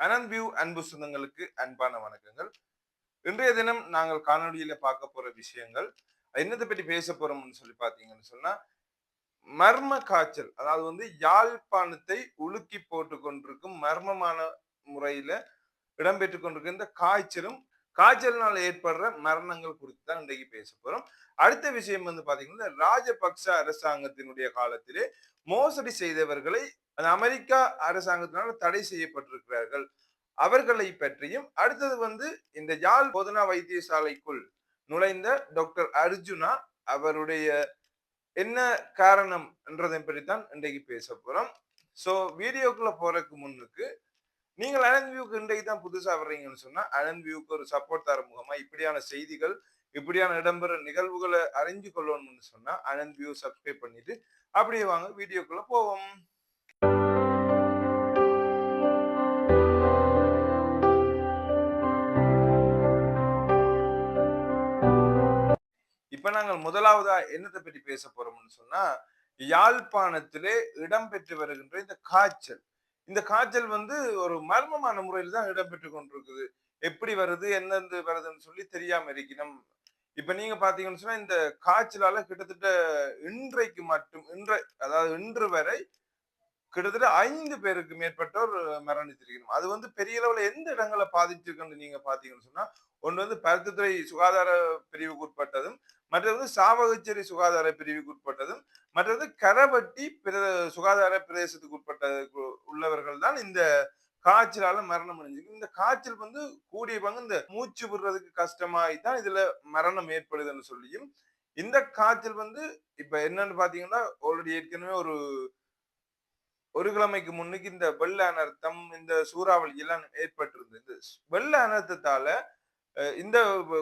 Anand view அன்பு சொந்தங்களுக்கு அன்பான வணக்கங்கள். இன்றைய தினம் நாங்கள் காணொலியில பார்க்க போற விஷயங்கள் என்னத்தை பற்றி பேச போறோம்னு சொல்லி பாத்தீங்கன்னு சொன்னா மர்ம காய்ச்சல் அதாவது வந்து யாழ்ப்பாணத்தை உலுக்கி போட்டு கொண்டிருக்கும் மர்மமான முறையில இடம்பெற்று கொண்டிருக்கும் இந்த காய்ச்சலும் காய்ச்சலினால் ஏற்படுற மரணங்கள் குறித்து தான் இன்றைக்கு பேச போறோம். அடுத்த விஷயம் வந்து பாத்தீங்கன்னா ராஜபக்ச அரசாங்கத்தினுடைய காலத்திலே மோசடி செய்தவர்களை அந்த அமெரிக்கா அரசாங்கத்தினால் தடை செய்யப்பட்டிருக்கிறார்கள். அவர்களை பற்றியும் அடுத்தது வந்து இந்த யாழ் போதனா வைத்தியசாலைக்குள் நுழைந்த டாக்டர் அர்ஜுனா அவருடைய என்ன காரணம் என்றதை பற்றி தான் இன்றைக்கு பேச போறோம். ஸோ வீடியோக்குள்ள போறதுக்கு முன்னுக்கு நீங்கள் அனந்த் வியூக்கு இன்றைக்கு தான் புதுசா வர்றீங்கன்னு சொன்னா அனந்த் வியூக்கு ஒரு சப்போர்ட் தர முகமா இப்படியான செய்திகள் இப்படியான இடம்பெற நிகழ்வுகளை அறிஞ்சு கொள்ளணும்னு சொன்னா அனந்த் வியூ சப்ஸ்கிரைப் பண்ணிட்டு அப்படியே வாங்க வீடியோக்குள்ள போவோம். இப்ப நாங்கள் முதலாவதா என்னத்தை பற்றி பேச போறோம்னு சொன்னா யாழ்ப்பாணத்திலே இடம்பெற்று வருகின்ற இந்த காய்ச்சல். இந்த காய்ச்சல் வந்து ஒரு மர்மமான முறையில் தான் இடம்பெற்று கொண்டிருக்குது. எப்படி வருது என்னது வருதுன்னு சொல்லி தெரியாம இருக்கணும். இப்ப நீங்க பாத்தீங்கன்னு சொன்னா இந்த காய்ச்சலால கிட்டத்தட்ட இன்றைக்கு மட்டும் இன்றை அதாவது இன்று வரை கிட்டத்தட்ட ஐந்து பேருக்கு மேற்பட்டோர் மரணித்திருக்கணும் அது வந்து பெரிய அளவுல எந்த இடங்களை பாதிச்சிருக்குன்னு நீங்க பாத்தீங்கன்னு சொன்னா ஒன்று வந்து பருத்தித்துறை சுகாதார பிரிவுக்கு உட்பட்டதும் மற்றது சாவகச்சேரி சுகாதார பிரிவுக்கு உட்பட்டதும் மற்றது கரவட்டி பிர சுகாதார பிரதேசத்துக்கு உட்பட்ட உள்ளவர்கள் தான் இந்த காய்ச்சலால மரணம் அடைஞ்சிருக்கு. இந்த காய்ச்சல் வந்து கூடிய பங்கு இந்த மூச்சு விடுறதுக்கு கஷ்டமாயி தான் இதுல மரணம் ஏற்படுதுன்னு சொல்லியும் இந்த காய்ச்சல் வந்து இப்ப என்னன்னு பாத்தீங்கன்னா ஆல்ரெடி ஏற்கனவே ஒரு ஒரு கிழமைக்கு முன்னுக்கு இந்த வெள்ள அனர்த்தம் இந்த சூறாவளி எல்லாம் ஏற்பட்டிருந்தது வெள்ள அனர்த்தத்தால இந்த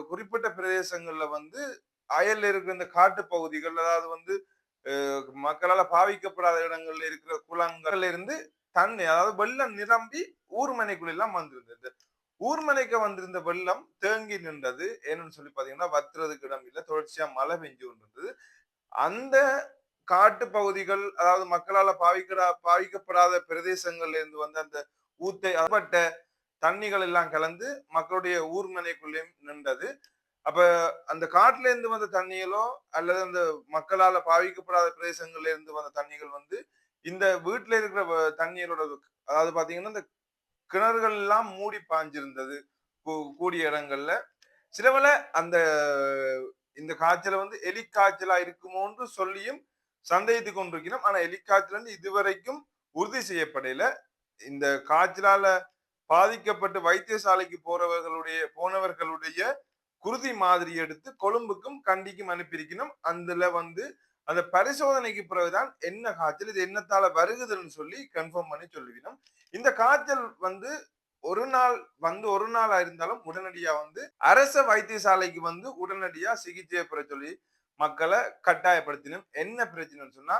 குறிப்பிட்ட பிரதேசங்கள்ல வந்து அயல்ல இருக்கிற இந்த காட்டு பகுதிகள் அதாவது வந்து மக்களால் பாவிக்கப்படாத இடங்கள்ல இருக்கிற குளங்கள்ல இருந்து தண்ணி அதாவது வெள்ளம் நிரம்பி ஊர்மனைக்குள்ள எல்லாம் வந்திருந்தது. ஊர்மனைக்கு வந்திருந்த வெள்ளம் தேங்கி நின்றது. ஏன்னு சொல்லி பாத்தீங்கன்னா வத்துறதுக்கு இடம் இல்லை. தொடர்ச்சியா மழை பெஞ்சு கொண்டிருந்தது. அந்த காட்டு பகுதிகள் அதாவது மக்களால பாவிக்கடா பாவிக்கப்படாத பிரதேசங்கள்ல இருந்து வந்து அந்த ஊத்தை அகப்பட்ட தண்ணிகள் எல்லாம் கலந்து மக்களுடைய ஊர்மனைக்குள்ளேயும் நின்றது. அப்ப அந்த காட்டுல இருந்து வந்த தண்ணிகளோ அல்லது அந்த மக்களால பாவிக்கப்படாத பிரதேசங்கள்ல இருந்து வந்த தண்ணிகள் வந்து இந்த வீட்டுல இருக்கிற தண்ணீரோட அதாவது பாத்தீங்கன்னா இந்த கிணறுகள் எல்லாம் மூடி பாஞ்சிருந்தது கூடிய இடங்கள்ல. சிலவல அந்த இந்த காய்ச்சல வந்து எலிக்காய்ச்சலா இருக்குமோன்று சொல்லியும் சந்தேகித்து கொண்டிருக்கிறோம். ஆனா எலிக்காய்ச்சல் வந்து இதுவரைக்கும் உறுதி செய்யப்படல. இந்த காய்ச்சலால பாதிக்கப்பட்டு வைத்தியசாலைக்கு போறவர்களுடைய போனவர்களுடைய குருதி மாதிரி எடுத்து கொழும்புக்கும் கண்டிக்கும் அனுப்பியிருக்கணும். அதுல வந்து அந்த பரிசோதனைக்கு பிறகுதான் என்ன காய்ச்சல் இது என்னத்தால வருகுதுன்னு சொல்லி கன்ஃபார்ம் பண்ணி சொல்லுவினோம் இந்த காய்ச்சல் வந்து ஒரு நாள் வந்து ஒரு நாளா இருந்தாலும் உடனடியா வந்து அரச வைத்தியசாலைக்கு வந்து உடனடியா சிகிச்சையை பெற சொல்லி மக்களை கட்டாயப்படுத்தினோம் என்ன பிரச்சனைன்னு சொன்னா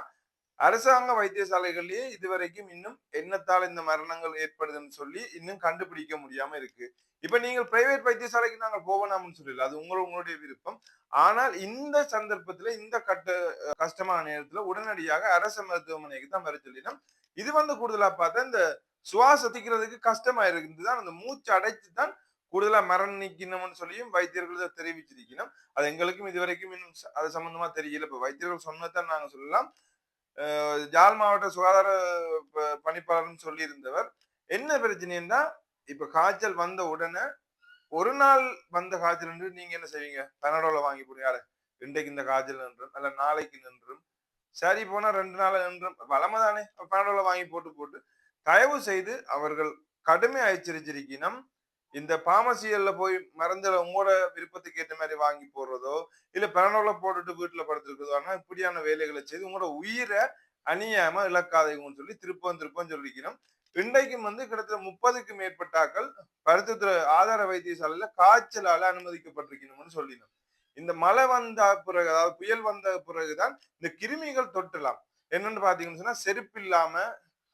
அரசாங்க வைத்தியசாலைகள்லயே இதுவரைக்கும் இன்னும் என்னத்தால் இந்த மரணங்கள் ஏற்படுதுன்னு சொல்லி இன்னும் கண்டுபிடிக்க முடியாம இருக்கு. இப்ப நீங்கள் பிரைவேட் வைத்தியசாலைக்கு நாங்கள் போகணும்னு சொல்லல. அது உங்களோட உங்களுடைய விருப்பம். ஆனால் இந்த சந்தர்ப்பத்துல இந்த கட்ட கஷ்டமான நேரத்துல உடனடியாக அரசு மருத்துவமனைக்கு தான் வர சொல்லினோம். இது வந்து கூடுதலா பார்த்தா இந்த சுவாசத்திக்கிறதுக்கு கஷ்டமா இருக்குதுதான் அந்த மூச்சு அடைச்சு தான் கூடுதலா மரணம் நீக்கணும்னு சொல்லியும் வைத்தியர்கள் தெரிவிச்சிருக்கணும். அது எங்களுக்கும் இது வரைக்கும் இன்னும் அது சம்பந்தமா தெரியல. இப்ப வைத்தியர்கள் சொன்னதான் நாங்க சொல்லலாம். ஜால் மாவட்ட சுகாதார பணிப்பாளர்னு சொல்லியிருந்தவர். என்ன பிரச்சனைன்னா இப்ப காய்ச்சல் வந்த உடனே ஒரு நாள் வந்த காய்ச்சல் என்று நீங்க என்ன செய்வீங்க? பனடோல வாங்கி போடுங்க இன்றைக்கு இந்த காய்ச்சல் நின்றும் அல்ல நாளைக்கு நின்றும். சரி போனா ரெண்டு நாள் நின்றும். வளமை தானே. பனடோல வாங்கி போட்டு போட்டு தயவு செய்து அவர்கள் கடுமையாக எச்சரிச்சிருக்கணும் இந்த பாமசியல்ல போய் மருந்துல உங்களோட விருப்பத்துக்கு ஏற்ற மாதிரி வாங்கி போடுறதோ இல்ல பெரனோல போட்டுட்டு வீட்டுல படுத்துருக்குதோ ஆனா இப்படியான வேலைகளை செய்து உங்களோட உயிரை அணியாம இழக்காதீங்கன்னு சொல்லி திருப்பம் திருப்பம் சொல்லிக்கணும் இன்றைக்கும் வந்து கிட்டத்தட்ட முப்பதுக்கு மேற்பட்டாக்கள் பருத்தத்துறை ஆதார வைத்தியசாலையில காய்ச்சலால அனுமதிக்கப்பட்டிருக்கணும்னு சொல்லினோம். இந்த மழை வந்த பிறகு அதாவது புயல் வந்த பிறகுதான் இந்த கிருமிகள் தொட்டலாம் என்னன்னு பாத்தீங்கன்னு சொன்னா செருப்பு இல்லாம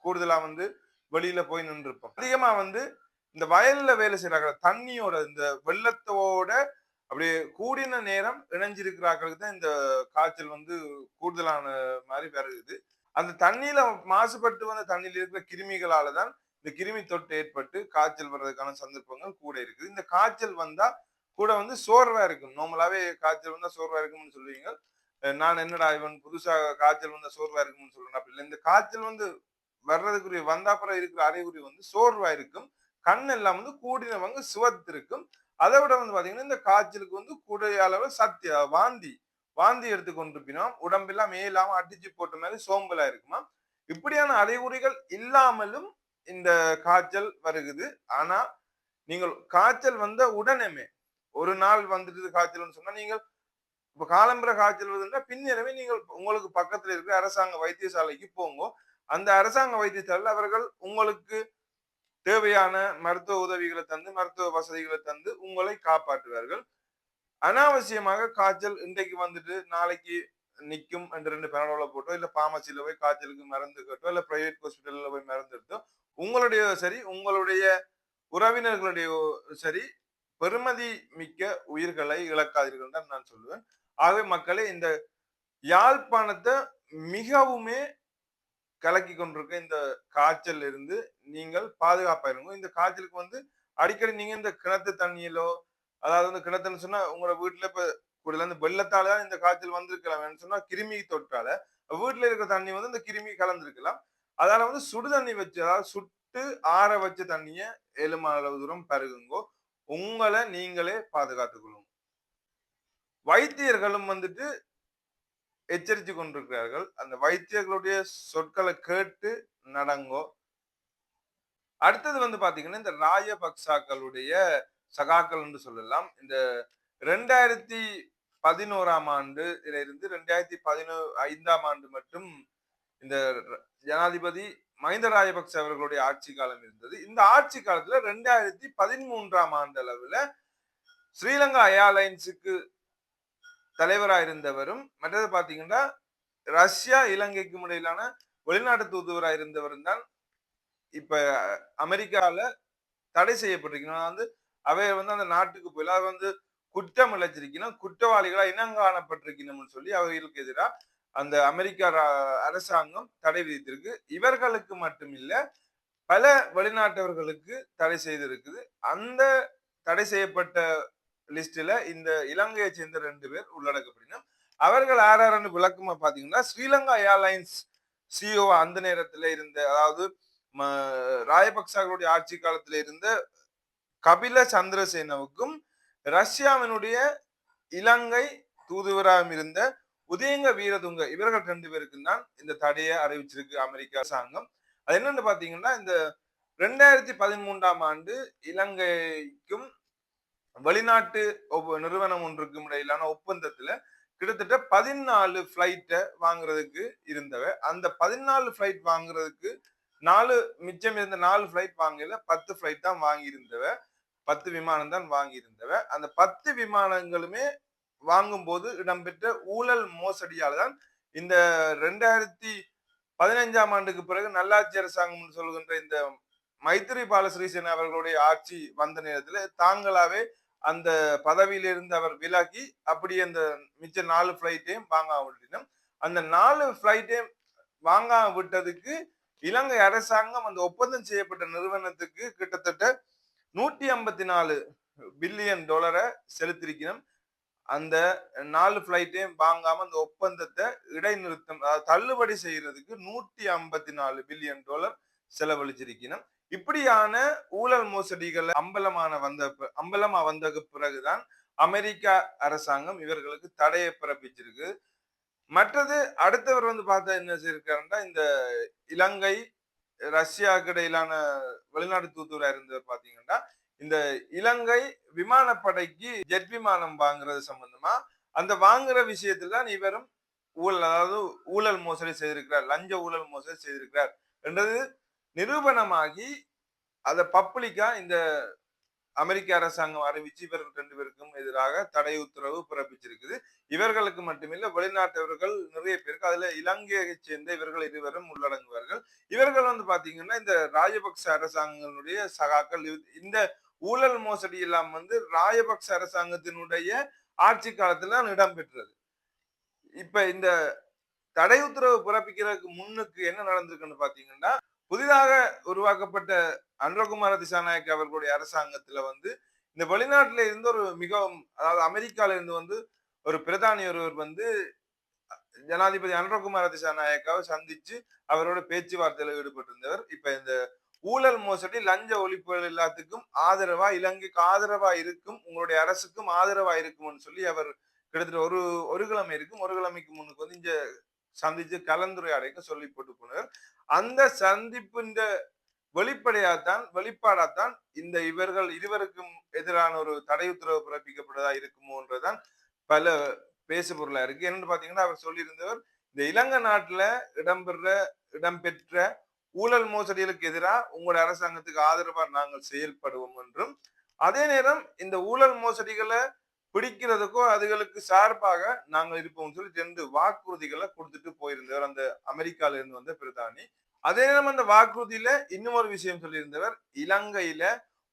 கூடுதலா வந்து வெளியில போய் நின்றுருப்போம். அதிகமா வந்து இந்த வயல்ல வேலை செய்யறாங்க தண்ணியோட இந்த வெள்ளத்தோட அப்படியே கூடின நேரம் இணைஞ்சிருக்கிறார்களுக்கு தான் இந்த காய்ச்சல் வந்து கூடுதலான மாதிரி வருது. அந்த தண்ணியில மாசுபட்டு வந்த தண்ணியில் இருக்கிற கிருமிகளால தான் இந்த கிருமி தொட்டு ஏற்பட்டு காய்ச்சல் வர்றதுக்கான சந்தர்ப்பங்கள் கூட இருக்குது. இந்த காய்ச்சல் வந்தா கூட வந்து சோர்வா இருக்கும். நார்மலாவே காய்ச்சல் வந்தா சோர்வா இருக்கும்னு சொல்லுவீங்க. நான் என்னடா இவன் புதுசா காய்ச்சல் வந்தா சோர்வா இருக்கும்னு சொல்றேன் அப்படி இல்லை இந்த காய்ச்சல் வந்து வர்றதுக்குரிய வந்தாப்புறம் இருக்கிற அறிகுறி வந்து சோர்வா இருக்கும். கண் எல்லாம் வந்து கூடினவங்க சிவத்து இருக்கும். அதை விட வந்து பாத்தீங்கன்னா இந்த காய்ச்சலுக்கு வந்து கூடிய அளவு சத்திய வாந்தி வாந்தி எடுத்து கொண்டிருப்பினோம். உடம்பெல்லாம் மேலாம அடிச்சு போட்ட மாதிரி சோம்பலா இருக்குமா இப்படியான அறிகுறிகள் இல்லாமலும் இந்த காய்ச்சல் வருகுது. ஆனா நீங்கள் காய்ச்சல் வந்த உடனேமே ஒரு நாள் வந்துட்டு காய்ச்சல்னு சொன்னா நீங்கள் இப்ப காலம்பர காய்ச்சல் வருதுன்னா பின்னரவே நீங்கள் உங்களுக்கு பக்கத்துல இருக்கிற அரசாங்க வைத்தியசாலைக்கு போங்க. அந்த அரசாங்க வைத்தியசாலையில் அவர்கள் உங்களுக்கு தேவையான மருத்துவ உதவிகளை தந்து மருத்துவ வசதிகளை தந்து உங்களை காப்பாற்றுவார்கள். அனாவசியமாக காய்ச்சல் இன்றைக்கு வந்துட்டு நாளைக்கு நிற்கும் என்று ரெண்டு பெனடோல போட்டோ இல்லை பாமசியில் போய் காய்ச்சலுக்கு மருந்து கேட்டோ இல்லை பிரைவேட் ஹாஸ்பிட்டலில் போய் மருந்து எடுத்தோ உங்களுடைய சரி உங்களுடைய உறவினர்களுடைய சரி பெருமதி மிக்க உயிர்களை இழக்காதீர்கள் தான் நான் சொல்லுவேன். ஆகவே மக்களே இந்த யாழ்ப்பாணத்தை மிகவுமே கலக்கி கொண்டிருக்க இந்த காய்ச்சல் இருந்து நீங்கள் பாதுகாப்பாக இருங்க இந்த காய்ச்சலுக்கு வந்து அடிக்கடி நீங்க இந்த கிணத்து தண்ணியிலோ அதாவது வந்து கிணத்துன்னு சொன்னா உங்களோட வீட்டுல இப்ப கூடல இருந்து வெள்ளத்தால தான் இந்த காய்ச்சல் வந்திருக்கலாம். சொன்னா கிருமி தொற்றால வீட்டுல இருக்கிற தண்ணி வந்து இந்த கிருமி கலந்துருக்கலாம். அதனால வந்து சுடு தண்ணி வச்சு அதாவது சுட்டு ஆற வச்ச தண்ணிய ஏழுமான அளவு தூரம் பருகுங்கோ. உங்களை நீங்களே பாதுகாத்துக்கொள்ளுங்க வைத்தியர்களும் வந்துட்டு எச்சரித்து கொண்டிருக்கிறார்கள். அந்த வைத்தியர்களுடைய சொற்களை கேட்டு நடங்கோ. அடுத்தது வந்து பாத்தீங்கன்னா இந்த ராயபக்சாக்களுடைய சகாக்கள் என்று சொல்லலாம். இந்த ரெண்டாயிரத்தி பதினோராம் ஆண்டு இருந்து ரெண்டாயிரத்தி பதினோ ஐந்தாம் ஆண்டு மட்டும் இந்த ஜனாதிபதி மஹிந்த ராஜபக்ச அவர்களுடைய ஆட்சி காலம் இருந்தது. இந்த ஆட்சி காலத்துல ரெண்டாயிரத்தி பதிமூன்றாம் ஆண்டு அளவுல ஸ்ரீலங்கா ஏர்லைன்ஸுக்கு தலைவராக இருந்தவரும் மற்றது பார்த்தீங்கன்னா ரஷ்யா இலங்கைக்கு இடையிலான வெளிநாட்டு தூதுவராக இருந்தவரும் தான் இப்ப அமெரிக்கால தடை செய்யப்பட்டிருக்கணும். வந்து அவை வந்து அந்த நாட்டுக்கு போயில அவர் வந்து குற்றம் இழைச்சிருக்கணும். குற்றவாளிகளா இனங்காணப்பட்டிருக்கணும்னு சொல்லி அவர்களுக்கு எதிராக அந்த அமெரிக்கா அரசாங்கம் தடை விதித்திருக்கு. இவர்களுக்கு மட்டும் இல்லை பல வெளிநாட்டவர்களுக்கு தடை செய்திருக்குது. அந்த தடை செய்யப்பட்ட லிஸ்ட்ல இந்த இலங்கையை சேர்ந்த ரெண்டு பேர் உள்ளடக்கப்படினும் அவர்கள் யாராருன்னு விளக்கமா பாத்தீங்கன்னா ஸ்ரீலங்கா ஏர்லைன்ஸ் சிஓ அந்த நேரத்துல இருந்த அதாவது ராயபக்சாக்களுடைய ஆட்சி காலத்துல இருந்த கபில சந்திரசேனவுக்கும் ரஷ்யாவினுடைய இலங்கை தூதுவராக இருந்த உதயங்க வீரதுங்க இவர்கள் ரெண்டு பேருக்கும் தான் இந்த தடையை அறிவிச்சிருக்கு அமெரிக்க அரசாங்கம். அது என்னன்னு பாத்தீங்கன்னா இந்த ரெண்டாயிரத்தி பதிமூன்றாம் ஆண்டு இலங்கைக்கும் வெளிநாட்டு நிறுவனம் ஒன்றுக்கும் இடையிலான ஒப்பந்தத்துல கிட்டத்தட்ட பதினாலு ஃப்ளைட்டை வாங்குறதுக்கு இருந்தவ அந்த பதினாலு ஃப்ளைட் வாங்குறதுக்கு நாலு மிச்சம் இருந்த நாலு ஃப்ளைட் வாங்கல பத்து ஃப்ளைட் தான் வாங்கியிருந்தவ பத்து விமானம் தான் வாங்கியிருந்தவ அந்த பத்து விமானங்களுமே வாங்கும்போது இடம்பெற்ற ஊழல் மோசடியால் தான் இந்த ரெண்டாயிரத்தி பதினைஞ்சாம் ஆண்டுக்கு பிறகு நல்லாட்சி அரசாங்கம் சொல்கின்ற இந்த மைத்திரி சிறிசேன அவர்களுடைய ஆட்சி வந்த நேரத்தில் தாங்களாவே அந்த பதவியிலிருந்து அவர் விலகி அப்படியே அந்த மிச்ச நாலு பிளைட்டையும் வாங்காம விட்டினோம் அந்த நாலு பிளைட்டையும் வாங்காம விட்டதுக்கு இலங்கை அரசாங்கம் அந்த ஒப்பந்தம் செய்யப்பட்ட நிறுவனத்துக்கு கிட்டத்தட்ட நூற்றி ஐம்பத்தி நாலு பில்லியன் டாலரை செலுத்திருக்கணும் அந்த நாலு பிளைட்டையும் வாங்காம அந்த ஒப்பந்தத்தை இடைநிறுத்தம் தள்ளுபடி செய்யறதுக்கு நூற்றி ஐம்பத்தி நாலு பில்லியன் டாலர் செலவழிச்சிருக்கணும். இப்படியான ஊழல் மோசடிகள் அம்பலமான வந்த அம்பலமா வந்ததுக்கு பிறகுதான் அமெரிக்கா அரசாங்கம் இவர்களுக்கு தடையை பிறப்பிச்சிருக்கு. மற்றது அடுத்தவர் வந்து பார்த்தா என்ன செய்யிருக்காருன்னா இந்த இலங்கை ரஷ்யாவுக்கு இடையிலான வெளிநாடு தூதுவராக இருந்தவர் பார்த்தீங்கன்னா இந்த இலங்கை விமானப்படைக்கு ஜெட் விமானம் வாங்குறது சம்பந்தமா அந்த வாங்குற விஷயத்துல தான் இவரும் ஊழல் அதாவது ஊழல் மோசடி செய்திருக்கிறார் லஞ்ச ஊழல் மோசடி செய்திருக்கிறார் என்றது நிரூபணமாகி அதை பப்ளிக்கா இந்த அமெரிக்க அரசாங்கம் அறிவிச்சு இவர்கள் ரெண்டு பேருக்கும் எதிராக தடை உத்தரவு பிறப்பிச்சிருக்குது. இவர்களுக்கு மட்டுமில்ல வெளிநாட்டவர்கள் நிறைய பேருக்கு அதுல இலங்கையை சேர்ந்த இவர்கள் இருவரும் உள்ளடங்குவார்கள். இவர்கள் வந்து பாத்தீங்கன்னா இந்த ராஜபக்ச அரசாங்கங்களுடைய சகாக்கள் இந்த ஊழல் மோசடி எல்லாம் வந்து ராஜபக்ச அரசாங்கத்தினுடைய ஆட்சி காலத்துல தான் இடம்பெற்றது. இப்ப இந்த தடை உத்தரவு பிறப்பிக்கிறதுக்கு முன்னுக்கு என்ன நடந்திருக்குன்னு பாத்தீங்கன்னா புதிதாக உருவாக்கப்பட்ட அனுரகுமார திசாநாயக் அவர்களுடைய அரசாங்கத்துல வந்து இந்த வெளிநாட்டில இருந்து ஒரு மிகவும் அதாவது அமெரிக்கால இருந்து வந்து ஒரு பிரதானி ஒருவர் வந்து ஜனாதிபதி அனுரகுமார திசாநாயக்காவை சந்திச்சு அவரோட பேச்சுவார்த்தையில ஈடுபட்டிருந்தவர். இப்ப இந்த ஊழல் மோசடி லஞ்ச ஒழிப்புகள் எல்லாத்துக்கும் ஆதரவா இலங்கைக்கு ஆதரவா இருக்கும் உங்களுடைய அரசுக்கும் ஆதரவா இருக்கும்னு சொல்லி அவர் கிட்டத்தட்ட ஒரு ஒரு கிழமை இருக்கும். ஒரு கிழமைக்கு முன்னுக்கு வந்து இங்க சந்திச்சு கலந்துரையாடைக்கு சொல்லி போட்டு போனார் அந்த சந்திப்பின் வெளிப்படையாத்தான் வெளிப்பாடாத்தான் இந்த இவர்கள் இருவருக்கும் எதிரான ஒரு தடை உத்தரவு பிறப்பிக்கப்பட்டதா இருக்குமோன்றதான் பல பேசு பொருளா இருக்கு. என்னன்னு பாத்தீங்கன்னா அவர் சொல்லியிருந்தவர் இந்த இலங்கை நாட்டுல இடம்பெற இடம்பெற்ற ஊழல் மோசடிகளுக்கு எதிராக உங்களுடைய அரசாங்கத்துக்கு ஆதரவா நாங்கள் செயல்படுவோம் என்றும் அதே நேரம் இந்த ஊழல் மோசடிகளை பிடிக்கிறதுக்கோ அதுகளுக்கு சார்பாக நாங்கள் இருப்போம் சொல்லி ரெண்டு வாக்குறுதிகளை கொடுத்துட்டு போயிருந்தவர் அந்த அமெரிக்கால இருந்து வந்த பிரதானி அதே நேரம் அந்த வாக்குறுதியில இன்னும் ஒரு விஷயம் சொல்லியிருந்தவர் இலங்கையில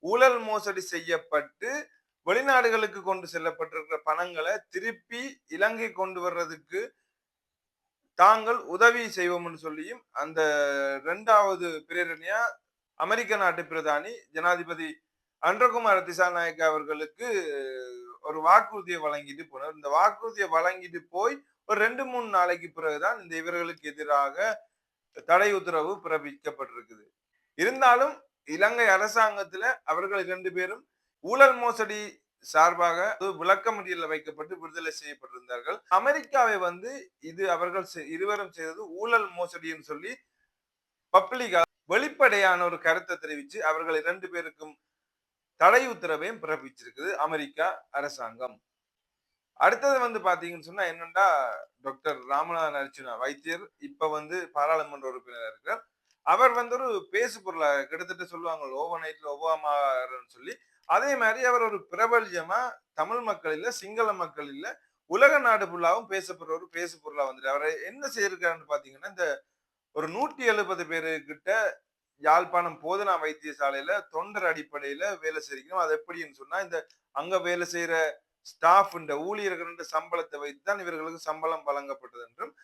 ஊழல் மோசடி செய்யப்பட்டு வெளிநாடுகளுக்கு கொண்டு செல்லப்பட்டிருக்கிற பணங்களை திருப்பி இலங்கை கொண்டு வர்றதுக்கு தாங்கள் உதவி செய்வோம்னு சொல்லியும் அந்த இரண்டாவது பிரேரணியா அமெரிக்க நாட்டு பிரதானி ஜனாதிபதி அன்றகுமார் திசாநாயக்க அவர்களுக்கு ஒரு வாக்குறுதியை வழங்கிட்டு போனார். இந்த வாக்குறுதியை வழங்கிட்டு போய் ஒரு ரெண்டு மூணு நாளைக்கு பிறகுதான் இந்த இவர்களுக்கு எதிராக தடை உத்தரவு பிறப்பிக்கப்பட்டிருக்குது. இருந்தாலும் இலங்கை அரசாங்கத்துல அவர்கள் இரண்டு பேரும் ஊழல் மோசடி சார்பாக விளக்கமடியில் வைக்கப்பட்டு விடுதலை செய்யப்பட்டிருந்தார்கள். அமெரிக்காவை வந்து இது அவர்கள் இருவரும் செய்தது ஊழல் மோசடின்னு சொல்லி பப்ளிகா வெளிப்படையான ஒரு கருத்தை தெரிவித்து அவர்கள் இரண்டு பேருக்கும் தடை உத்தரவையும் பிறப்பிச்சிருக்குது அமெரிக்கா அரசாங்கம். அடுத்தது வந்து பாத்தீங்கன்னு சொன்னா என்னண்டா டாக்டர் ராமநாதன் அர்ச்சுனா வைத்தியர் இப்ப வந்து பாராளுமன்ற உறுப்பினர் இருக்கிறார் அவர் வந்து ஒரு பேசு பொருளை கிட்டத்தட்ட சொல்லுவாங்க ஓவர் நைட்ல ஒபாமான்னு சொல்லி. அதே மாதிரி அவர் ஒரு பிரபல்யமா தமிழ் மக்கள் இல்ல சிங்கள மக்கள் இல்ல உலக நாடு ஃபுல்லாவும் பேசப்படுற ஒரு பேசு பொருளா வந்துட்டு அவர் என்ன செய்யிருக்காருன்னு பாத்தீங்கன்னா இந்த ஒரு நூற்றி எழுபது பேரு கிட்ட யாழ்ப்பாணம் போதனா வைத்தியசாலையில தொண்டர் அடிப்படையில வேலை செய்யணும் அது எப்படின்னு சொன்னா இந்த அங்க வேலை செய்யற ஸ்டாஃப் இந்த ஊழியர்கள் சம்பளத்தை வைத்து தான் இவர்களுக்கு சம்பளம் வழங்கப்பட்டது என்றும்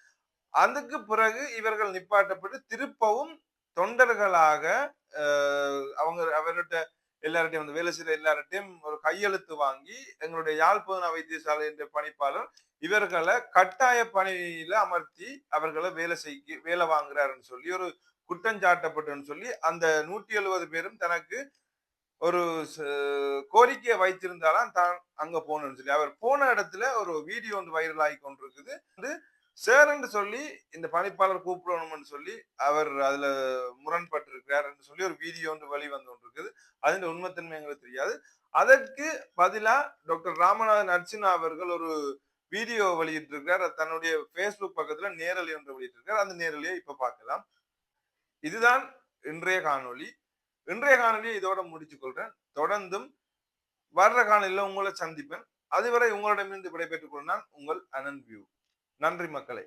அதுக்கு பிறகு இவர்கள் நிப்பாட்டப்பட்டு திருப்பவும் தொண்டர்களாக அவங்க அவர்கிட்ட எல்லார்ட்டையும் வந்து வேலை செய்யற எல்லார்ட்டையும் ஒரு கையெழுத்து வாங்கி எங்களுடைய யாழ்ப்பாண வைத்தியசாலை என்ற பணிப்பாளர் இவர்களை கட்டாய பணியில அமர்த்தி அவர்களை வேலை செய்ய வேலை வாங்குறாருன்னு சொல்லி ஒரு குற்றஞ்சாட்டப்பட்டுன்னு சொல்லி அந்த நூற்றி எழுபது பேரும் தனக்கு ஒரு கோரிக்கையை வைத்திருந்தாலும் தான் அங்க போகணும்னு சொல்லி. அவர் போன இடத்துல ஒரு வீடியோ வந்து வைரல் ஆகி கொண்டிருக்குது. வந்து சேரன்னு சொல்லி இந்த பணிப்பாளர் கூப்பிடணும்னு சொல்லி அவர் அதுல முரண்பட்டிருக்கிறார் என்று சொல்லி ஒரு வீடியோ வந்து வழி வந்து கொண்டிருக்குது. அதன் உண்மைத்தன்மை எங்களுக்கு தெரியாது. அதற்கு பதிலா டாக்டர் ராமநாதன் அர்ச்சனா அவர்கள் ஒரு வீடியோ வெளியிட்டிருக்கிறார். தன்னுடைய பேஸ்புக் பக்கத்துல நேரலை ஒன்று வெளியிட்டிருக்கார் அந்த நேரலையை இப்ப பார்க்கலாம். இதுதான் இன்றைய காணொளி. இன்றைய காணொலியை இதோட முடிச்சு கொள்கிறேன் தொடர்ந்தும் வர்ற காணொலியில் உங்களை சந்திப்பேன். அதுவரை உங்களிடமிருந்து விடைபெற்றுக் கொண்டான் உங்கள் அனந்த் வியூ. நன்றி மக்களை.